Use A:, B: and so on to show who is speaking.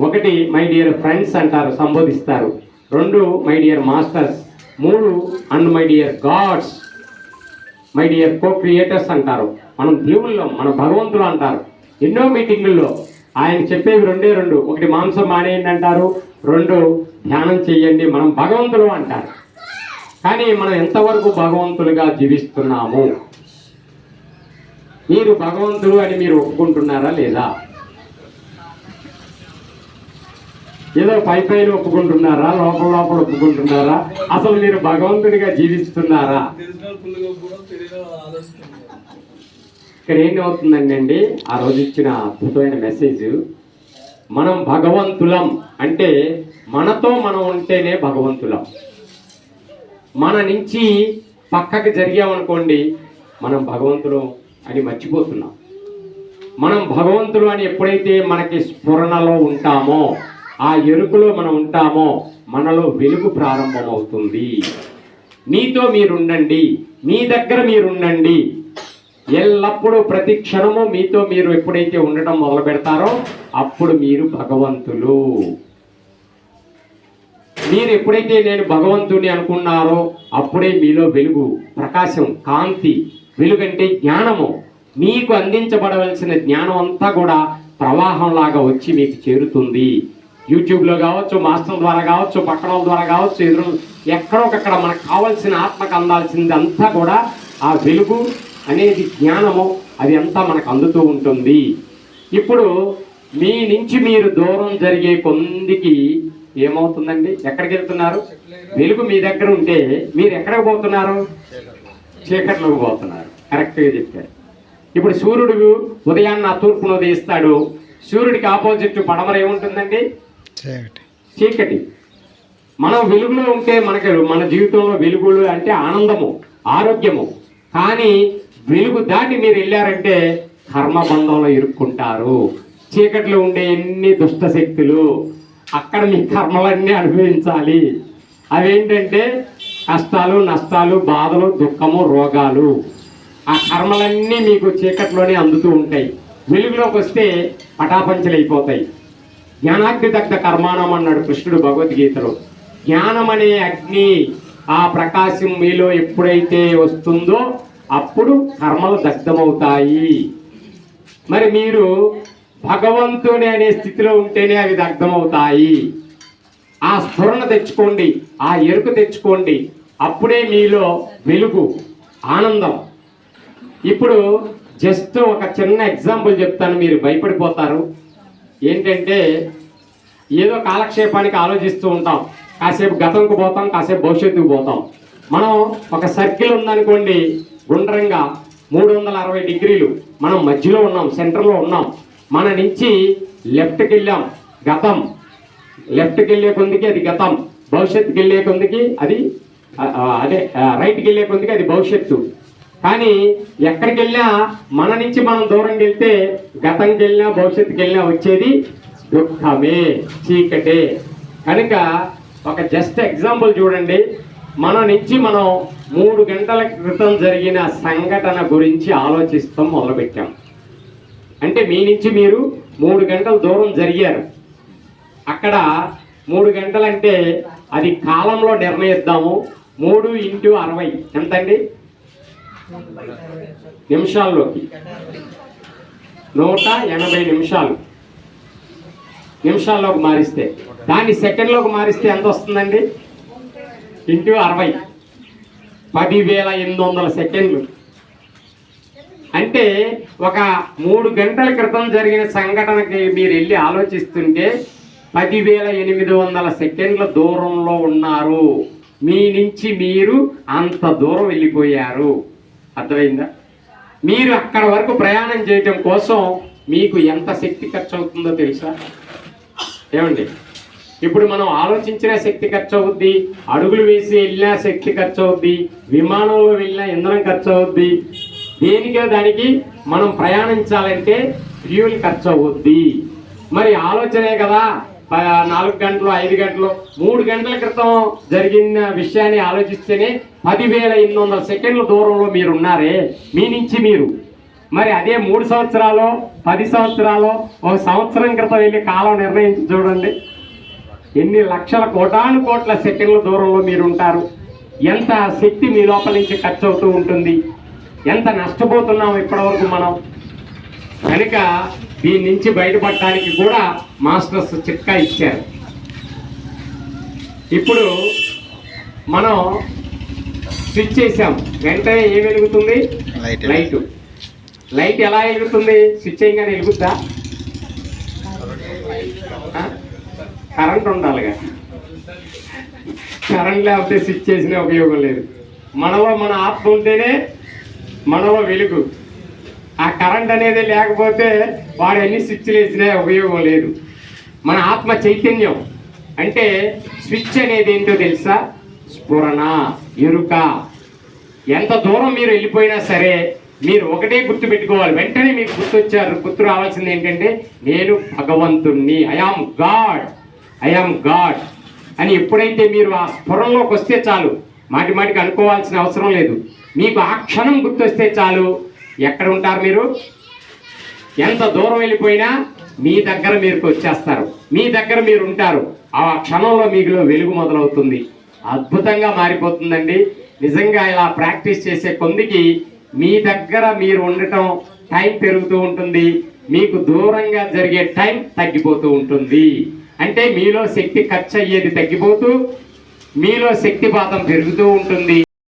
A: ఒకటి my dear friends అంటారు సంబోధిస్తారు. రెండు మై డియర్ మాస్టర్స్ మూడు and my dear gods my dear co creators అంటారు. మనం దేవుళ్ళం మన భగవంతులు అంటారు. ఎన్నో మీటింగుల్లో ఆయన చెప్పేవి రెండే రెండు. ఒకటి మాంసం మానేయండి అంటారు. రెండు ధ్యానం చేయండి మనం భగవంతులు అంటారు. కానీ మనం ఎంతవరకు భగవంతులుగా జీవిస్తున్నాము? మీరు భగవంతుడు అని మీరు ఒప్పుకుంటున్నారా లేదా? ఏదో పై పైన ఒప్పుకుంటున్నారా లోపల లోపల ఒప్పుకుంటున్నారా? అసలు మీరు భగవంతుడిగా జీవిస్తున్నారా? ఇక్కడ ఏమవుతుందండి అండి? ఆ రోజు ఇచ్చిన అద్భుతమైన మెసేజ్ మనం భగవంతులం అంటే మనతో మనం ఉంటేనే భగవంతులం. మన నుంచి పక్కకి జరిగామనుకోండి మనం భగవంతులం అని మర్చిపోతున్నాం. మనం భగవంతులు అని ఎప్పుడైతే మనకి స్ఫురణలో ఉంటామో ఆ ఎరుకులో మనం ఉంటామో మనలో వెలుగు ప్రారంభమవుతుంది. మీతో మీరుండండి మీ దగ్గర మీరుండండి. ఎల్లప్పుడూ ప్రతి క్షణము మీతో మీరు ఎప్పుడైతే ఉండటం మొదలు పెడతారో అప్పుడు మీరు భగవంతులు. మీరు ఎప్పుడైతే నేను భగవంతుని అనుకున్నారో అప్పుడే మీలో వెలుగు ప్రకాశం కాంతి వెలుగంటే జ్ఞానము మీకు అందించబడవలసిన జ్ఞానం అంతా కూడా ప్రవాహంలాగా వచ్చి మీకు చేరుతుంది. యూట్యూబ్లో కావచ్చు మాస్టర్ ద్వారా కావచ్చు పక్కన వాళ్ళ ద్వారా కావచ్చు ఎదురు ఎక్కడొకక్కడ మనకు కావాల్సిన ఆత్మకు అందాల్సింది అంతా కూడా ఆ వెలుగు అనేది జ్ఞానము. అది అంతా మనకు అందుతూ ఉంటుంది. ఇప్పుడు మీ నుంచి మీరు దూరం జరిగే కొందికి ఏమవుతుందండి? ఎక్కడికి వెళ్తున్నారు? వెలుగు మీ దగ్గర ఉంటే మీరు ఎక్కడికి పోతున్నారు? చీకట్లోకి పోతున్నారు. కరెక్ట్గా చెప్పారు. ఇప్పుడు సూర్యుడు ఉదయాన్న తూర్పును ఉదయిస్తాడు. సూర్యుడికి ఆపోజిట్ పడమర ఏముంటుందండి?
B: చీకటి
A: చీకటి. మనం వెలుగులో ఉంటే మనకి మన జీవితంలో వెలుగులు అంటే ఆనందము ఆరోగ్యము. కానీ వెలుగు దాటి మీరు వెళ్ళారంటే కర్మబంధంలో ఇరుక్కుంటారు. చీకట్లో ఉండే ఎన్ని దుష్ట శక్తులు అక్కడ మీ కర్మలన్నీ అనుభవించాలి. అవేంటంటే కష్టాలు నష్టాలు బాధలు దుఃఖము రోగాలు. ఆ కర్మలన్నీ మీకు చీకట్లోనే అందుతూ ఉంటాయి. వెలుగులోకి వస్తే పటాపంచలు అయిపోతాయి జ్ఞానాగ్ని దగ్ధ కర్మాణం అన్నాడు కృష్ణుడు భగవద్గీతలో. జ్ఞానం అనే అగ్ని ఆ ప్రకాశం మీలో ఎప్పుడైతే వస్తుందో అప్పుడు కర్మలు దగ్ధమవుతాయి. మరి మీరు భగవంతుని అనే స్థితిలో ఉంటేనే అవి దగ్ధమవుతాయి. ఆ స్ఫురణ తెచ్చుకోండి ఆ ఎరుకు తెచ్చుకోండి అప్పుడే మీలో వెలుగు ఆనందం. ఇప్పుడు జస్ట్ ఒక చిన్న ఎగ్జాంపుల్ చెప్తాను మీరు భయపడిపోతారు. ఏంటంటే ఏదో కాలక్షేపానికి ఆలోచిస్తూ ఉంటాం. కాసేపు గతంకు పోతాం కాసేపు భవిష్యత్తుకు పోతాం. మనం ఒక సర్కిల్ ఉందనుకోండి గుండ్రంగా మూడు వందల అరవై డిగ్రీలు మనం మధ్యలో ఉన్నాం సెంటర్లో ఉన్నాం. మన నుంచి లెఫ్ట్కి వెళ్ళాం గతం. లెఫ్ట్కి వెళ్ళే కొందికి అది గతం. భవిష్యత్తుకి వెళ్ళే కొందికి అది అదే రైట్కి వెళ్ళే కొందికి అది భవిష్యత్తు. కానీ ఎక్కడికి వెళ్ళినా మన నుంచి మనం దూరంకి వెళ్తే గతంకి వెళ్ళినా భవిష్యత్తుకి వెళ్ళినా వచ్చేది దుఃఖమే చీకటే. కనుక ఒక జస్ట్ ఎగ్జాంపుల్ చూడండి. మన నుంచి మనం మూడు గంటల క్రితం జరిగిన సంఘటన గురించి ఆలోచిస్తాం మొదలుపెట్టాం. అంటే మీ నుంచి మీరు మూడు గంటల దూరం జరిగారు. అక్కడ మూడు గంటలంటే అది కాలంలో నిర్ణయిద్దాము. మూడు ఇంటూ అరవై ఎంతండి? నిమిషాల్లోకి. నూట ఎనభై నిమిషాలు. నిమిషాల్లోకి మారిస్తే. దాన్ని సెకండ్లోకి మారిస్తే ఎంత వస్తుందండి? ఇంటూ అరవై. పదివేల ఎనిమిది వందల సెకండ్లు. అంటే ఒక మూడు గంటల క్రితం జరిగిన సంఘటనకి మీరు వెళ్ళి ఆలోచిస్తుంటే పదివేల ఎనిమిది వందల సెకండ్ల దూరంలో ఉన్నారు. మీ నుంచి మీరు అంత దూరం వెళ్ళిపోయారు. అర్థమైందా? మీరు అక్కడ వరకు ప్రయాణం చేయటం కోసం మీకు ఎంత శక్తి ఖర్చు అవుతుందో తెలుసా? ఏమండి? ఇప్పుడు మనం ఆలోచించిన శక్తి ఖర్చు అవుద్ది అడుగులు వేసి వెళ్ళినా శక్తి ఖర్చు అవుద్ది విమానంలో వెళ్ళినా ఇంధనం ఖర్చు అవుద్ది దేనికే దానికి మనం ప్రయాణించాలంటే ఫ్యూల్ ఖర్చు అవుద్ది మరి ఆలోచనే కదా నాలుగు గంటలు ఐదు గంటలు మూడు గంటల క్రితం జరిగిన విషయాన్ని ఆలోచిస్తేనే పదివేల ఎనిమిది వందల సెకండ్ల దూరంలో మీరు ఉన్నారే మీ నుంచి మీరు. మరి అదే మూడు సంవత్సరాలు పది సంవత్సరాలు ఒక సంవత్సరం క్రితం వెళ్ళి కాలం నిర్ణయించి చూడండి. ఎన్ని లక్షల కోటాను కోట్ల సెకండ్ల దూరంలో మీరు ఉంటారు ఎంత శక్తి మీ లోపల నుంచి ఖర్చు అవుతూ ఉంటుంది. ఎంత నష్టపోతున్నాం ఇప్పటివరకు మనం. కనుక దీని నుంచి బయటపడటానికి కూడా మాస్టర్స్ చిట్కా ఇచ్చారు. ఇప్పుడు మనం స్విచ్ చేసాం వెంటనే ఏం వెలుగుతుంది?
B: లైట్.
A: లైట్ ఎలా వెలుగుతుంది? స్విచ్ చేయగానే వెలుగుద్దా? కరెంట్ ఉండాలిగా. కరెంట్ లేకపోతే స్విచ్ చేసిన ఉపయోగం లేదు. మనలో మన ఆత్మ ఉంటేనే మనలో వెలుగు. ఆ కరెంట్ అనేది లేకపోతే వాడు ఎన్ని స్విచ్లు వేసినా ఉపయోగం లేదు. మన ఆత్మ చైతన్యం అంటే స్విచ్ అనేది ఏంటో తెలుసా? స్ఫురణ ఎరుక. ఎంత దూరం మీరు వెళ్ళిపోయినా సరే మీరు ఒకటే గుర్తు పెట్టుకోవాలి వెంటనే మీకు గుర్తొచ్చారు గుర్తు రావాల్సింది ఏంటంటే నేను భగవంతుణ్ణి. ఐఆమ్ గాడ్ ఐఆమ్ గాడ్ అని ఎప్పుడైతే మీరు ఆ స్ఫురణలోకి వస్తే చాలు మాటి మాటికి అనుకోవాల్సిన అవసరం లేదు. మీకు ఆ క్షణం గుర్తొస్తే చాలు ఎక్కడ ఉంటారు మీరు? ఎంత దూరం వెళ్ళిపోయినా మీ దగ్గర మీరు వచ్చేస్తారు. మీ దగ్గర మీరు ఉంటారు. ఆ క్షణంలో మీలో వెలుగు మొదలవుతుంది. అద్భుతంగా మారిపోతుందండి. నిజంగా ఇలా ప్రాక్టీస్ చేసే కొందికి మీ దగ్గర మీరు ఉండటం టైం పెరుగుతూ ఉంటుంది. మీకు దూరంగా జరిగే టైం తగ్గిపోతూ ఉంటుంది. అంటే మీలో శక్తి ఖర్చు అయ్యేది తగ్గిపోతూ మీలో శక్తిపాతం పెరుగుతూ ఉంటుంది.